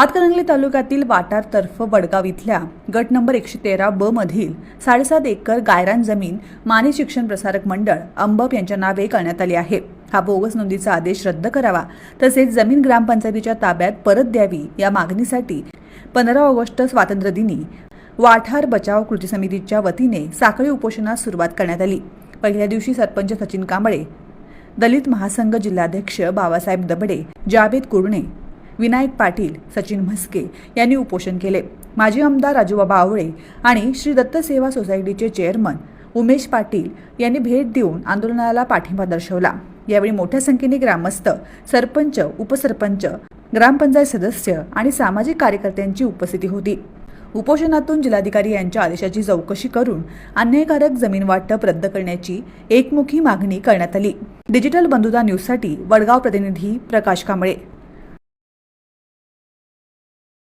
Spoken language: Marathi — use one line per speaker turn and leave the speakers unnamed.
हातकणंगले तालुक्यातील वाटारतर्फ वडगाव इथल्या गट नंबर एकशे तेरा ब मधील साडेसात एकर गायरान जमीन माने शिक्षण प्रसारक मंडळ अंबप यांच्या नावे करण्यात आली आहे. हा बोगस नोंदीचा आदेश रद्द करावा तसेच जमीन ग्रामपंचायतीच्या ताब्यात परत द्यावी या मागणीसाठी पंधरा ऑगस्ट स्वातंत्र्यदिनी वाठार बचाव कृती समितीच्या वतीने साखळी उपोषणास सुरुवात करण्यात आली. पहिल्या दिवशी सरपंच सचिन कांबळे दलित महासंघ जिल्हाध्यक्ष बाबासाहेब दबडे जावेद कुरणे विनायक पाटील सचिन म्हस्के यांनी उपोषण केले. माजी आमदार राजूबाबा आवळे आणि श्री दत्त सेवा सोसायटीचे चेअरमन उमेश पाटील यांनी भेट देऊन आंदोलनाला पाठिंबा दर्शवला. यावेळी मोठ्या संख्येने ग्रामस्थ सरपंच उपसरपंच ग्रामपंचायत सदस्य आणि सामाजिक कार्यकर्त्यांची उपस्थिती होती. उपोषणातून जिल्हाधिकारी यांच्या आदेशाची चौकशी करून अन्यायकारक जमीन वाटप रद्द करण्याची एकमुखी मागणी करण्यात आली. डिजिटल बंधुता न्यूजसाठी वडगाव प्रतिनिधी प्रकाश कांबळे.